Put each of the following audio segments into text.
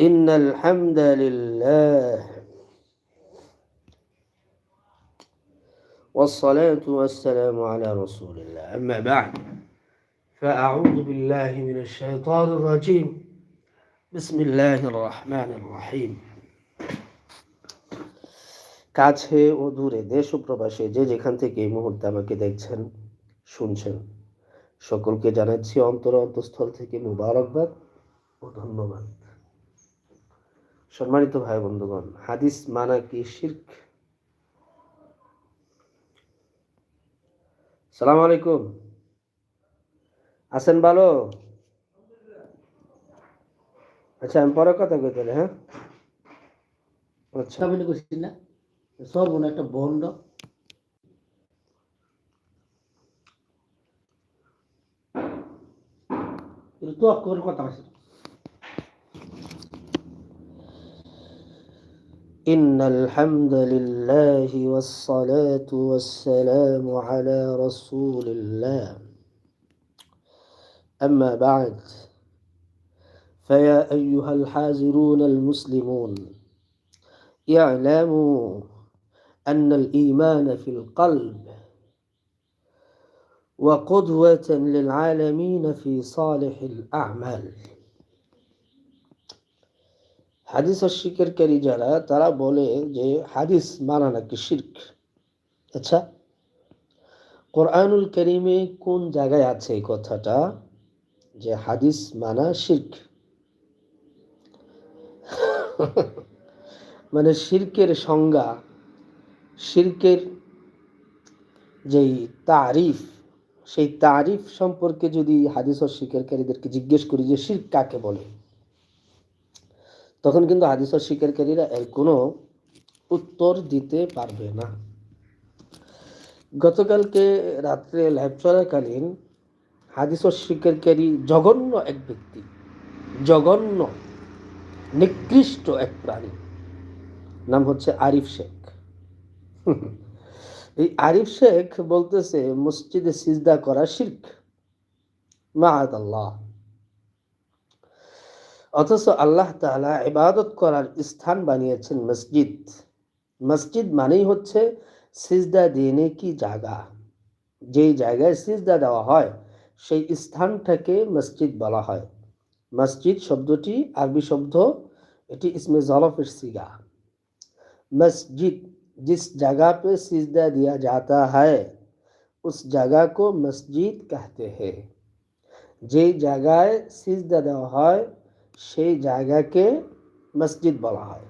إن الحمد لله والصلاة والسلام على رسول الله أما بعد فأعوذ بالله من الشيطان الرجيم بسم الله الرحمن الرحيم কাছে ও দূরে দেশ ও প্রবাসে যে যেখান থেকে এই মুহূর্তে আমাকে দেখছেন শুনছেন সকলকে জানাচ্ছি অন্তর অন্তঃস্থল থেকে মুবারকবাদ ও ধন্যবাদ সম্মানিত ভাই বন্ধুগণ, হাদিস মানা কি শির্ক? সালাম আলাইকুম। আছেন ভালো? আচ্ছা আমি পরে কথা কই তাহলে হ্যাঁ? আচ্ছা। সামনে করছি না। সর্বনা একটা বন্ধ। তো কথা আছে। إن الحمد لله والصلاة والسلام على رسول الله. أما بعد فيا أيها الحاذرون المسلمون اعلموا أن الإيمان في القلب وقدوة للعالمين في صالح الأعمال. হাদিস অস্বীকারী যারা, তারা বলে যে হাদিস মানা নাকি শির্ক? আচ্ছা কোরআনুল করিমে কোন জায়গায় আছে এই কথাটা যে হাদিস মানা শির্ক? মানে শির্কের সংজ্ঞা, শির্কের যেই তারিফ, সেই তারিফ সম্পর্কে যদি হাদিস অস্বীকারীদেরকে জিজ্ঞেস করি যে শির্ক কাকে বলে? তখন কিন্তু হাদিস অস্বীকারীরা এর কোনো উত্তর দিতে পারবে না। গতকালকে রাত্রে লাইভ চলাকালীন হাদিস অস্বীকারী জঘন্য এক ব্যক্তি, জঘন্য, নিকৃষ্ট এক প্রাণী, নাম হচ্ছে আরিফ শেখ। এই আরিফ শেখ বলতেছে, মসজিদে সিজদা করা শির্ক। মাহাদ আল্লাহ অথচ আল্লাহ তাআলা ইবাদত করার স্থান বানিয়েছেন মসজিদ মসজিদ মানেই হচ্ছে সিজদা দিনে কি জায়গা যেই জায়গায় সিজদা দেওয়া হয় সেই স্থানটাকে মসজিদ বলা হয় মসজিদ শব্দটি আরবি শব্দ এটি ইসমে জলফের সিগা मस्जिद जिस जगह पे सिजदा दिया जाता है उस जगह को मस्जिद कहते हैं যে জায়গায় সিজদা দেওয়া হয় সেই জায়গাকে মসজিদ বলা হয়।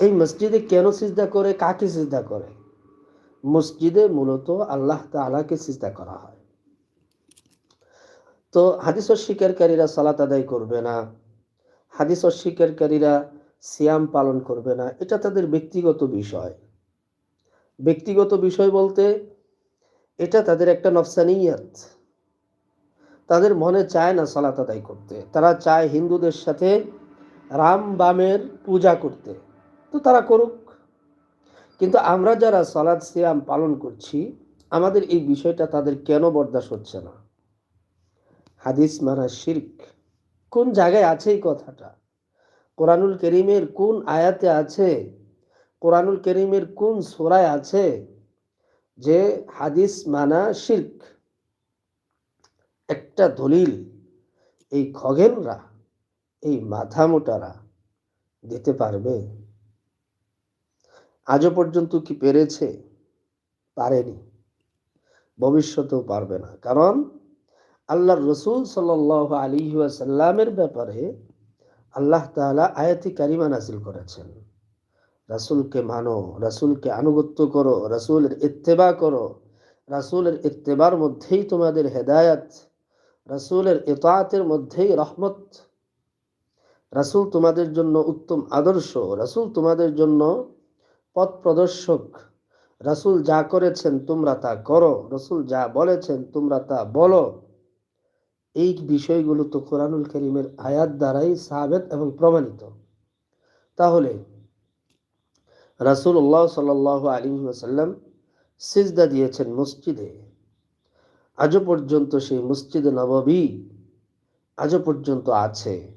এই মসজিদে কেন সিজদা করে? কাকে সিজদা করে? মসজিদে মূলত আল্লাহ তালাকে সিজদা করা হয়। তো হাদিস অস্বীকারীরা সালাত আদায় করবে না। হাদিস অস্বীকারীরা সিয়াম পালন করবে না। এটা তাদের ব্যক্তিগত বিষয়। ব্যক্তিগত বিষয় বলতে এটা তাদের একটা নফসানিয়াত তাদের মনে চায় না সালাত আদায় করতে। তারা চায় হিন্দুদের সাথে রাম বামের পূজা করতে। তো তারা করুক। কিন্তু আমরা যারা সালাদ সিয়াম পালন করছি, আমাদের এই বিষয়টা তাদের কেন বরদাস্ত হচ্ছে না? হাদিস মানা শির্ক। কোন জায়গায় আছে এই কথাটা? কোরআনুল করিমের কোন আয়াতে আছে? কোরআনুল করিমের কোন সোরায় আছে? যে হাদিস মানা শির্ক। একটা দলিল, এই খগেনরা, এই মাথা মোটারা দিতে পারবে? আজও পর্যন্ত কি পেরেছে? পারেনি। ভবিষ্যতেও পারবে না। কারণ আল্লাহ রসুল সাল আলী সাল্লামের ব্যাপারে আল্লাহ তাআলা আয়াতি কারিমা নাজিল করেছেন। রাসূলকে মানো, রাসূলকে আনুগত্য করো, রাসূলের ইত্তেবা করো। রাসূলের ইত্তেবার মধ্যেই তোমাদের হেদায়াত রাসূলের ইতাআতের মধ্যেই রহমত। রাসূল তোমাদের জন্য উত্তম আদর্শ, রাসূল তোমাদের জন্য পথ প্রদর্শক। রাসূল যা করেছেন তোমরা তা করো, রসুল যা বলেছেন তোমরা তা বলো। এই বিষয়গুলো তো কোরআনুল করিমের আয়াত দ্বারাই সাবেত এবং প্রমাণিত। তাহলে রাসুল্লাহ সাল আলী ওসাল্লাম সিজদা দিয়েছেন মসজিদে। আজও পর্যন্ত সেই মসজিদে নববী আজও পর্যন্ত আছে।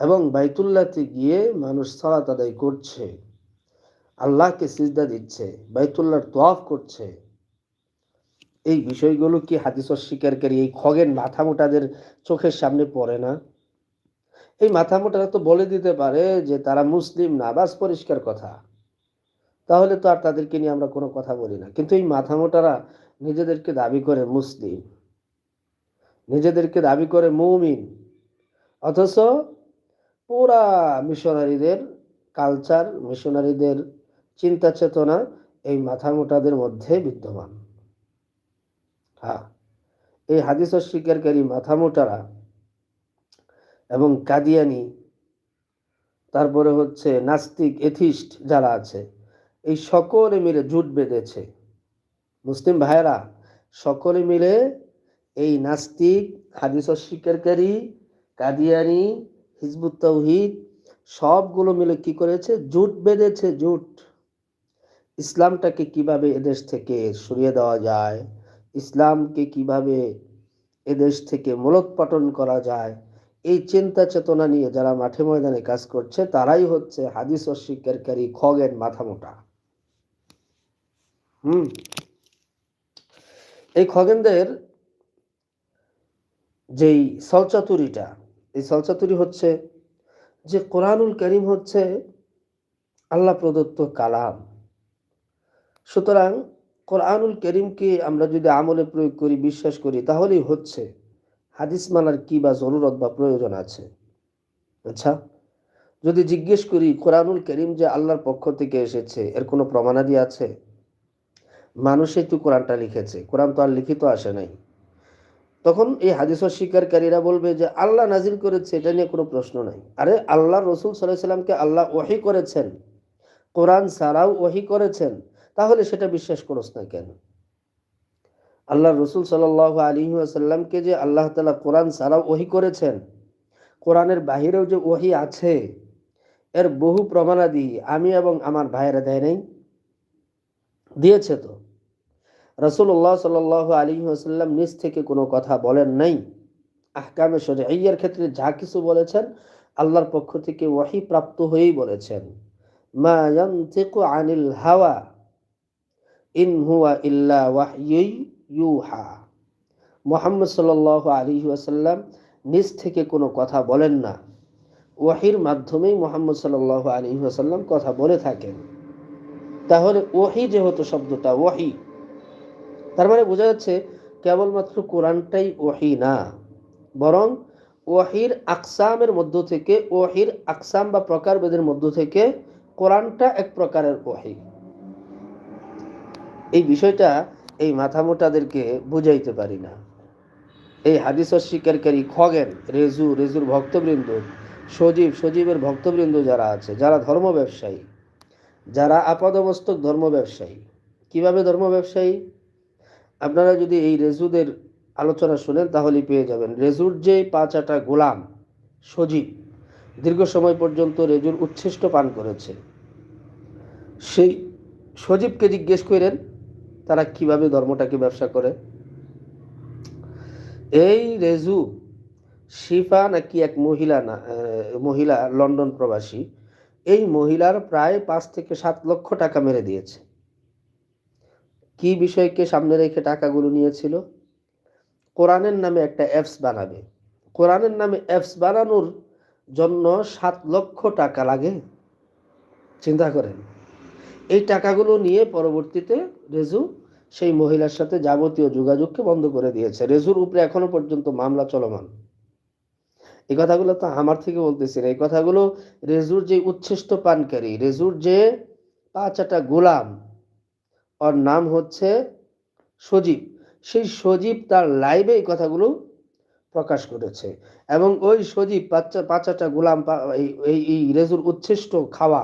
এবং বাইতুল্লাহতে গিয়ে মানুষ সালাত আদায় করছে। আল্লাহকে সিজদা দিচ্ছে বাইতুল্লাহর তোয়াফ করছে। এই বিষয়গুলো কি হাদিস অস্বীকারী? এই খগেন মাথা মোটাদের চোখের সামনে পড়ে না? এই মাথা মোটারা তো বলে দিতে পারে যে তারা মুসলিম না, বাস পরিষ্কার কথা। তাহলে তো আর তাদেরকে নিয়ে আমরা কোনো কথা বলি না। কিন্তু এই মাথা মোটারা নিজেদেরকে দাবি করে মুসলিম। নিজেদেরকে দাবি করে মৌমিন। অথচ পুরা মিশনারিদের কালচার মিশনারিদের চিন্তা চেতনা এই মাথা মোটাদের মধ্যে বিদ্যমান। হ্যাঁ এই হাদিস অস্বীকারী মাথা মোটারা এবং কাদিয়ানি, তারপরে হচ্ছে নাস্তিক এথিস্ট যারা আছে এই সকলে মিলে জুট বেঁধেছে। মুসলিম ভাইয়েরা, সকলে মিলে এই নাস্তিক, হাদিস অস্বীকারী কাদিয়ানি, হিজবুত তৌহিদ সবগুলো মিলে কি করেছে? জুট বেঁধেছে, জুট। ইসলামটাকে কীভাবে এদেশ থেকে সরিয়ে দেওয়া যায়? ইসলামকে কীভাবে এদেশ থেকে মূলোৎপাটন করা যায়? এই চিন্তা চেতনা নিয়ে যারা মাঠে ময়দানে কাজ করছে, তারাই হচ্ছে হাদিস অস্বীকারী খগেন মাথা মোটা। হুম। এই খগেনদের যেই সলচাতুরিটা, এই সলচাতুরি হচ্ছে যে কোরআনুল করিম হচ্ছে আল্লাহ প্রদত্ত কালাম। সুতরাং কোরআনুল করিমকে আমরা যদি আমলে প্রয়োগ করি, বিশ্বাস করি, তাহলেই হচ্ছে হাদিস মানার কি বা জরুরত বা প্রয়োজন আছে। আচ্ছা যদি জিজ্ঞেস করি, কোরআনুল করিম যে আল্লাহর পক্ষ থেকে এসেছে, এর কোনো প্রমাণাদি আছে? মানুষই তো কোরআনটা লিখেছে, কোরআন তো আর লিখিত আসে নাই। তখন এই হাদিস স্বীকারীরা বলবে যে, আল্লাহ নাজিল করেছে, এটা নিয়ে কোনো প্রশ্ন নাই। আরে, আল্লাহ রসুল সাল্লাহ সাল্লামকে আল্লাহ ওহি করেছেন। কোরআন সারাও ওহি করেছেন। তাহলে সেটা বিশ্বাস করস না কেন? আল্লাহ রসুল সাল আলী আসাল্লামকে যে আল্লাহ তালা কোরআন সারাও ওহি করেছেন, কোরআনের বাহিরেও যে ওহি আছে, এর বহু প্রমাণাদি আমি এবং আমার ভাইয়েরা দেয় নাই। দিয়েছে তো। রসুল্লাহ সাল আলী আসাল্লাম নিজ থেকে কোনো কথা বলেন নাই। আহকামে শরিয়ার ক্ষেত্রে যা কিছু বলেছেন, আল্লাহর পক্ষ থেকে ওয়াহি প্রাপ্ত হয়েই বলেছেন। মা ইয়ানতিকু আনিল হাওয়া ইন হুয়া ইল্লা ওয়াহয়ুই ইউহা। মোহাম্মদ সাল আলী ওয়াসাল্লাম নিজ থেকে কোনো কথা বলেন না। ওয়াহির মাধ্যমেই মোহাম্মদ সাল আলী ওয়াসাল্লাম কথা বলে থাকেন। তাহলে ওহি যেহেতু শব্দটা, ওয়াহি তার মানে বোঝা যাচ্ছে কেবলমাত্র কোরআনটাই ওহি না, বরং ওয়াহির আকসামের মধ্য থেকে ওয়াহির আকসাম বা প্রকারভেদের মধ্য থেকে কোরআনটা এক প্রকারের ওয়াহি এই বিষয়টা এই মাথামোটাদেরকে বুঝাইতে পারি না। এই হাদিস অস্বীকারী খগেন, রেজু, রেজুর ভক্তবৃন্দ, সজীব, সজীবের ভক্তবৃন্দ যারা আছে, যারা ধর্ম ব্যবসায়ী, যারা আপাদমস্তক ধর্ম ব্যবসায়ী। কীভাবে ধর্ম ব্যবসায়ী? আপনারা যদি এই রেজুদের আলোচনা শুনেন, তাহলেই পেয়ে যাবেন। রেজুর যে পাঁচ আটা গোলাম, সজীব, দীর্ঘ সময় পর্যন্ত রেজুর উচ্ছিষ্ট পান করেছে। সেই সজীবকে জিজ্ঞেস করেন, তারা কীভাবে ধর্মটাকে ব্যবসা করে? এই রেজু শিফা নাকি এক মহিলা না মহিলা, লন্ডন প্রবাসী, এই মহিলার প্রায় পাঁচ থেকে সাত লক্ষ টাকা মেরে দিয়েছে। কি বিষয়কে সামনে রেখে টাকাগুলো নিয়েছিল? কোরআনের নামে একটা অ্যাপস বানাবে। কোরআনের নামে অ্যাপস বানানোর জন্য সাত লক্ষ টাকা লাগে। চিন্তা করেন। এই টাকাগুলো নিয়ে পরবর্তীতে রেজু সেই মহিলার সাথে যাবতীয় যোগাযোগকে বন্ধ করে দিয়েছে। রেজুর উপরে এখনও পর্যন্ত মামলা চলমান। এই কথাগুলো তো আমার থেকে বলতেছি না এই কথাগুলো রেজুর যে উচ্ছিষ্ট পানকারী, রেজুর যে পাঁচাটা গোলাম ওর নাম হচ্ছে সজীব। সেই সজীব তার লাইভে এই কথাগুলো প্রকাশ করেছে এবং ওই সজীব বাচ্চা পাঁচাটা গোলাম এই এই রেজুর উচ্ছিষ্ট খাওয়া,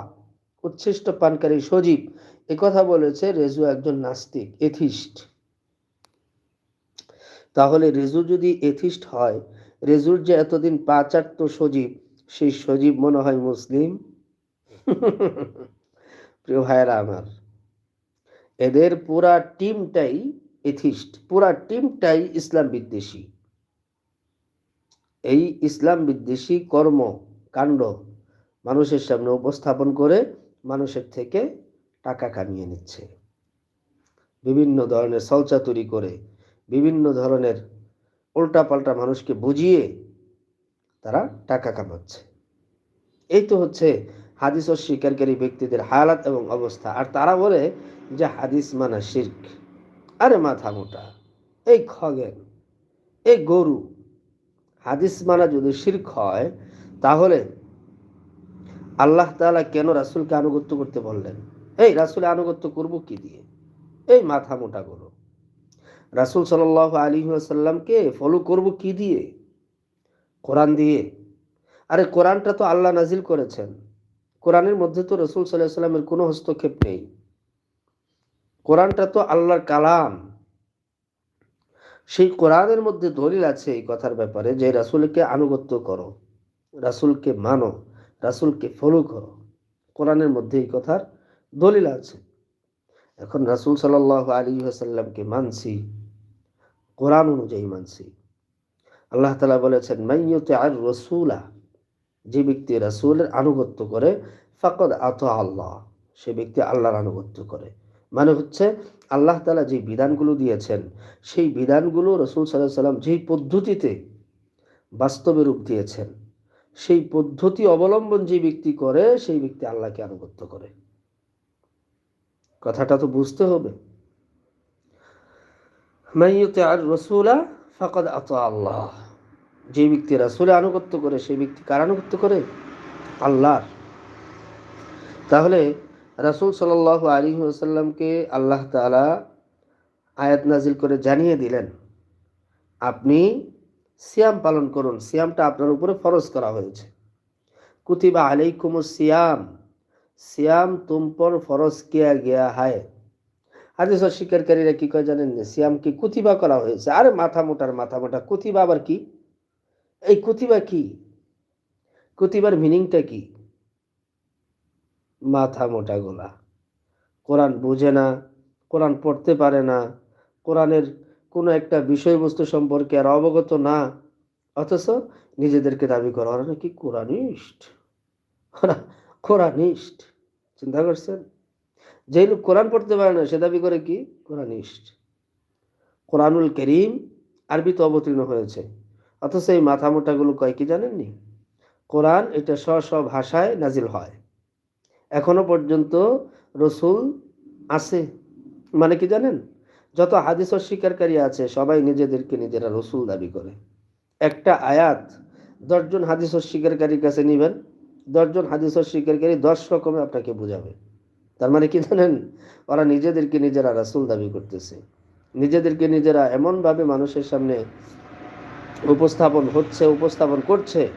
উচ্ছিষ্ট পানকারী সজীব এ কথা বলেছে রেজু একজন নাস্তিক এথিস্ট তাহলে রেজু যদি এথিস্ট হয়, রেজুর যে এতদিন পাচার্ত সজীব, সেই সজীব মনে হয় মুসলিম? প্রিয় ভাইয়েরা আমার এদের পুরা টিমটাই এথিস্ট, পুরা টিমটাই ইসলাম বিদ্বেষী। এই ইসলাম বিদ্বেষী কর্ম, কাণ্ড মানুষের সামনে উপস্থাপন করে মানুষের থেকে টাকা কামিয়ে নিচ্ছে। বিভিন্ন ধরনের সলচাতুরি করে, বিভিন্ন ধরনের উল্টাপাল্টা মানুষকে বুঝিয়ে তারা টাকা কামাচ্ছে। এই তো হচ্ছে হাদিস অস্বীকারী ব্যক্তিদের হালাত এবং অবস্থা। আর তারা বলে যে হাদিস মানা শির্ক। আরে মাথা মোটা। এই খগেন। এই গরু। হাদিস মানা যদি শির্ক হয়, তাহলে আল্লাহ তাআলা কেন রাসূলকে আনুগত্য করতে বললেন? এই রাসূলের আনুগত্য করব কি দিয়ে? এই মাথা মোটা গরু। রাসূল সাল্লাল্লাহু আলাইহি ওয়াসাল্লামকে ফলো করব কি দিয়ে? কোরআন দিয়ে। আরে কোরআনটা তো আল্লাহ নাজিল করেছেন। কোরআনের মধ্যে তো রসুল সাল্লাহ সাল্লামের কোনো হস্তক্ষেপ নেই। কোরআনটা তো আল্লাহর কালাম। সেই কোরআনের মধ্যে দলিল আছে এই কথার ব্যাপারে যে রাসূলকে আনুগত্য করো, রাসূলকে মানো, রাসূলকে ফলো করো। কোরআনের মধ্যে এই কথার দলিল আছে। এখন রাসূল সাল্লাল্লাহু আলাইহি ওয়াসাল্লামকে মানছি, কোরআন অনুযায়ী মানছি। আল্লাহ তালা বলেছেন মাইয়ুতি আর রসুলা যে ব্যক্তি রাসূলের আনুগত্য করে, ফাকদ আত আল্লাহ, সে ব্যক্তি আল্লাহর আনুগত্য করে। মানে হচ্ছে আল্লাহ তালা যে বিধানগুলো দিয়েছেন, সেই বিধানগুলো রসুল সাল্লাহ সাল্লাম যেই পদ্ধতিতে বাস্তবে রূপ দিয়েছেন, সেই পদ্ধতি অবলম্বন যে ব্যক্তি করে, সেই ব্যক্তি আল্লাহকে আনুগত্য করে। কথাটা তো বুঝতে হবে। মাইয়তে আর রসুলা, ফাকদ আত আল্লাহ। যে ব্যক্তি রাসুলে আনুগত্য করে, সেই ব্যক্তি কার আনুগত্য করে? আল্লাহর। তাহলে রাসুল সাল আলী আসাল্লামকে আল্লাহ তালা আয়াত নাজিল করে জানিয়ে দিলেন, আপনি সিয়াম পালন করুন। সিয়ামটা আপনার উপরে ফরজ করা হয়েছে। কুতিবা আলাইকুম সিয়াম। সিয়াম তুম পর ফরজ কিয়া গিয়া হায়। হাদিস অস্বীকারীরা কি করে জানেন সিয়ামকে কুতিবা করা হয়েছে। আরে মাথা মোটার মাথা মোটা। কুতিবা আবার কি? এই কুতিবা কি? কুতিবার মিনিংটা কি? মাথা মোটা গোলা কোরআন বুঝে না, কোরআন পড়তে পারে না, কোরআনের কোনো একটা বিষয়বস্তু সম্পর্কে আর অবগত না, অথচ নিজেদেরকে দাবি করা, ওরা নাকি কোরআনিস্ট। কোরআনিস্ট। চিন্তা করছেন? যে লোক কোরআন পড়তে পারে না, সে দাবি করে কি? কোরআনিস্ট। কোরআনুল করিম আরবিতে অবতীর্ণ হয়েছে। অথচ এই মাথা মোটাগুলো কয় কি জানেননি? কোরআন এটা স্ব স্ব ভাষায় নাজিল হয়। এখনও পর্যন্ত রসুল আছে। মানে কি জানেন? যত হাদিস অস্বীকারী আছে, সবাই নিজেদেরকে নিজেরা রসুল দাবি করে। একটা আয়াত দশজন হাদিস অস্বীকারীর কাছে নিবেন দশজন হাদিস অস্বীকারী দশ রকমে আপনাকে বোঝাবে। তার মানে কি জানেন? ওরা নিজেদেরকে নিজেরা রাসুল দাবি করতেছে। নিজেদেরকে নিজেরা এমনভাবে মানুষের সামনে উপস্থাপন হচ্ছে, উপস্থাপন করছে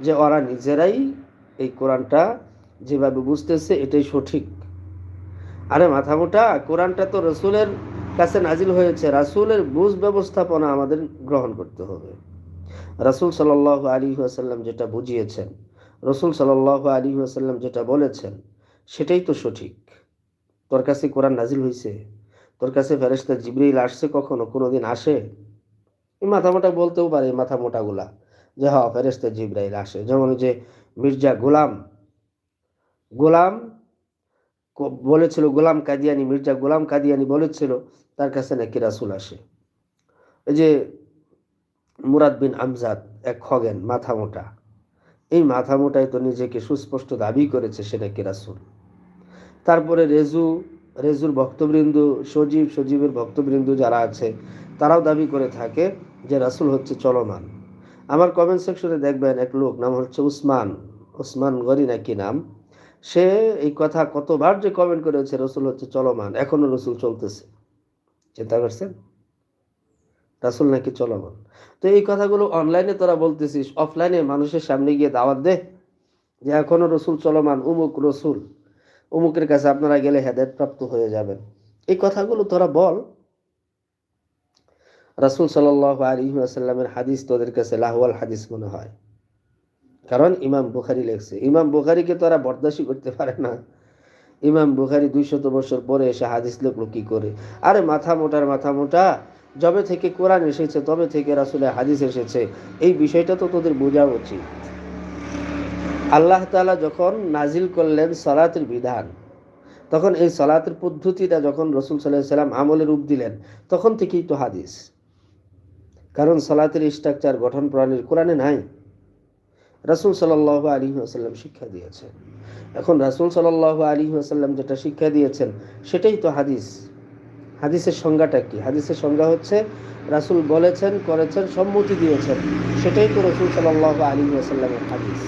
যে ওরা নিজেরাই এই কোরআনটা যেভাবে বুঝতেছে এটাই সঠিক। আরে মাথা মোটা, কোরআনটা তো রসুলের কাছে নাজিল হয়েছে, রাসুলের বুঝ ব্যবস্থাপনা আমাদের গ্রহণ করতে হবে। রাসুল সাল আলী আসাল্লাম যেটা বুঝিয়েছেন, রসুল সাল আলী আসাল্লাম যেটা বলেছেন, সেটাই তো সঠিক। তোর কাছে কোরআন নাজিল হয়েছে তোর কাছে ফেরেস্তা জিবরিল আসছে কখনো? কোনোদিন আসে? এই মাথা মোটা বলতেও পারে মাথা মোটাগুলা যে হ্যাঁ ফেরেস্তা জিব্রাইল আসে। যেমন যে মির্জা গোলাম গোলাম বলেছিল, গোলাম কাদিয়ানি, মির্জা গোলাম কাদিয়ানি বলেছিল, তার কাছে নাকি রাসুল আসে। এই যে মুরাদ বিন আমজাদ, এক খগেন মাথা মোটা এই মাথা মোটাই তো নিজেকে সুস্পষ্ট দাবি করেছে সে নাকি রাসুল। তারপরে রেজু, রেজুর ভক্তবৃন্দ, সজীব, সজীবের ভক্তবৃন্দ যারা আছে, তারাও দাবি করে থাকে যে রাসুল হচ্ছে চলমান। আমার কমেন্ট সেকশনে দেখবেন এক লোক, নাম হচ্ছে উসমান। উসমান গরি নাকি নাম? সে এই কথা কতবার যে কমেন্ট করেছে, রসুল হচ্ছে চলমান। এখনও রসুল চলতেছে। চিন্তা করছেন? রাসুল নাকি চলমান? তো এই কথাগুলো অনলাইনে তোরা বলতেছিস অফলাইনে মানুষের সামনে গিয়ে দাওয়াত দে যে এখনও রসুল চলমান, উমুক রসুল। উমুকের কাছে আপনারা গেলে হেদায়ত প্রাপ্ত হয়ে যাবেন। এই কথাগুলো তোরা বল। রাসুল সাল আলী আসাল্লামের হাদিস তোদের কাছে লাহওয়াল হাদিস মনে হয়। কারণ ইমাম বুখারি লেখছে, ইমাম বুখারিকে তো আর বরদাসী করতে পারে না। ইমাম বুখারি দুইশত বছর পরে এসে হাদিস লেখলো কি করে? আরে মাথা মোটার মাথা মোটা, যবে থেকে কোরআন এসেছে, তবে থেকে রাসুলে হাদিস এসেছে, এই বিষয়টা তো তোদের বোঝা উচিত। আল্লাহ তাআলা যখন নাজিল করলেন সলাতের বিধান, তখন এই সলাতের পদ্ধতিটা যখন রসুল সাল্লাহ সাল্লাম আমলে রূপ দিলেন, তখন থেকেই তো হাদিস। কারণ সলাতের স্ট্রাকচার, গঠন প্রণালীর কোরআনে নাই। রাসুল সাল্লাহ আলী আসাল্লাম শিক্ষা দিয়েছেন। এখন রাসুল সাল্লাহ আলী আসাল্লাম যেটা শিক্ষা দিয়েছেন, সেটাই তো হাদিস। হাদিসের সংজ্ঞাটা কি? হাদিসের সংজ্ঞা হচ্ছে, রাসুল বলেছেন, করেছেন, সম্মতি দিয়েছেন, সেটাই তো রসুল সাল্লাহ আলী আসাল্লামের হাদিস।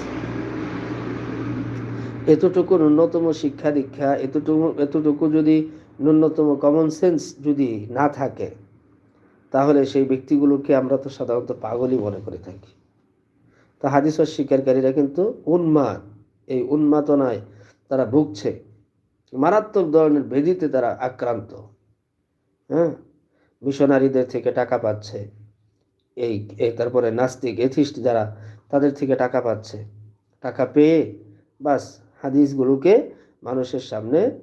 এতটুকু ন্যূনতম শিক্ষা দীক্ষা, এতটুকু এতটুকু যদি ন্যূনতম কমন সেন্স যদি না থাকে তাহলে সেই ব্যক্তিগুলোকে আমরা তো সাধারণত পাগলই মনে করে থাকি। তা হাদিস স্বীকারীরা কিন্তু উন্মাদ, এই উন্মাদনায় তারা ভুগছে। মারাত্মক ধরনের বেদিতে তারা আক্রান্ত। হ্যাঁ? মিশনারিদের থেকে টাকা পাচ্ছে। এই তারপরে নাস্তিক, এথিস্ট যারা, তাদের থেকে টাকা পাচ্ছে। টাকা পেয়ে বাস হাদিসগুলোকে মানুষের সামনে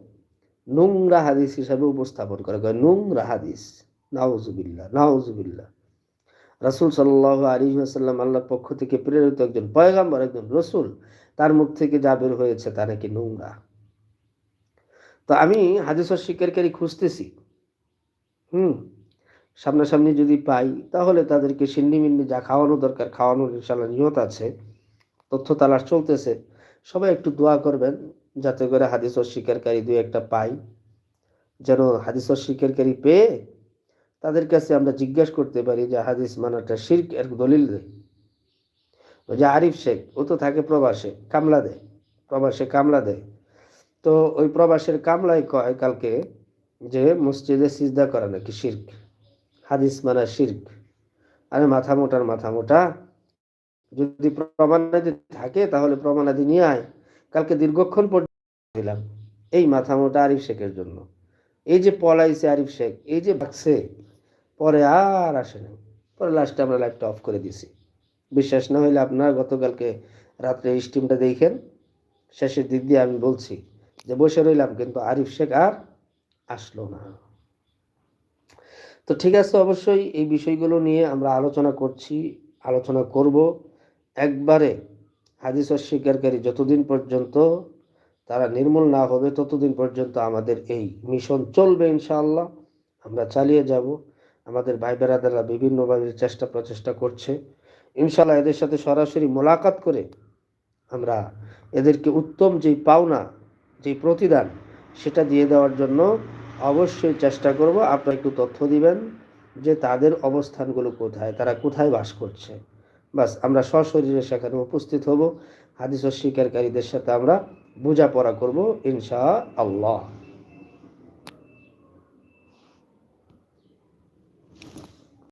নোংরা হাদিস হিসাবে উপস্থাপন করা। নোংরা হাদিস। নাউজুবিল্লাহ নাউজুবিল্লাহ। রাসুল সাল্লাহ আলী আসাল্লাম আল্লাহর পক্ষ থেকে প্রেরিত একজন পয়গাম্বর, একজন রসুল, তার মুখ থেকে যা বের হয়েছে তা নাকি নোংরা। তো আমি হাদিস অস্বীকারী খুঁজতেছি। হুম, সামনাসামনি যদি পাই, তাহলে তাদেরকে সিন্নি মিন্নি যা খাওয়ানো দরকার, খাওয়ানোর ইনশাল্লাহ নিয়ত আছে, তথ্য তালাশ চলতেছে। সবাই একটু দোয়া করবেন, যাতে করে হাদিস অস্বীকারী দুই একটা পাই, যেন হাদিস অস্বীকারী পেয়ে তাদের কাছে আমরা জিজ্ঞাসা করতে পারি যে হাদিস মানাটা শির্ক, এর দলিল দেয় যে আরিফ শেখ, ও তো থাকে প্রবাসে, কামলা দেয়। প্রবাসে কামলা দেয়। তো ওই প্রবাসের কামলায় কয় কালকে যে মসজিদে সিজদা করা নাকি শির্ক? হাদিস মানা শির্ক। আরে মাথা মোটার মাথা মোটা। যদি প্রমাণাদি থাকে তাহলে প্রমাণাদি নিয়ে আয়। কালকে দীর্ঘক্ষণ পর্যন্ত দিলাম। এই মাথা মোটা আরিফ শেখের জন্য। এই যে পলাইছে আরিফ শেখ, এই যে ভাগছে পরে আর আসে না। পরে লাস্টে আমরা লাইভটা অফ করে দিছি বিশ্বাস না হইলে আপনারা গতকালকে রাত্রে স্টিমটা দেখেন। শেষের দিক দিয়ে আমি বলছি যে বসে রইলাম কিন্তু আরিফ শেখ আর আসলো না। তো ঠিক আছে, অবশ্যই এই বিষয়গুলো নিয়ে আমরা আলোচনা করছি, আলোচনা করব। একবারে হাদিস অস্বীকারী যতদিন পর্যন্ত তারা নির্মূল না হবে, ততদিন পর্যন্ত আমাদের এই মিশন চলবে ইনশাআল্লাহ। আমরা চালিয়ে যাব। আমাদের ভাই বেড়াদাররা বিভিন্নভাবে চেষ্টা প্রচেষ্টা করছে। ইনশাল্লাহ এদের সাথে সরাসরি মোলাকাত করে আমরা এদেরকে উত্তম যেই পাওনা, যেই প্রতিদান, সেটা দিয়ে দেওয়ার জন্য অবশ্যই চেষ্টা করব। আপনারা একটু তথ্য দিবেন যে তাদের অবস্থানগুলো কোথায়, তারা কোথায় বাস করছে। বাস, আমরা সশরীরে সেখানে উপস্থিত হব। হাদিস ও অস্বীকারীদের সাথে আমরা বোঝাপড়া করব ইনশা আল্লাহ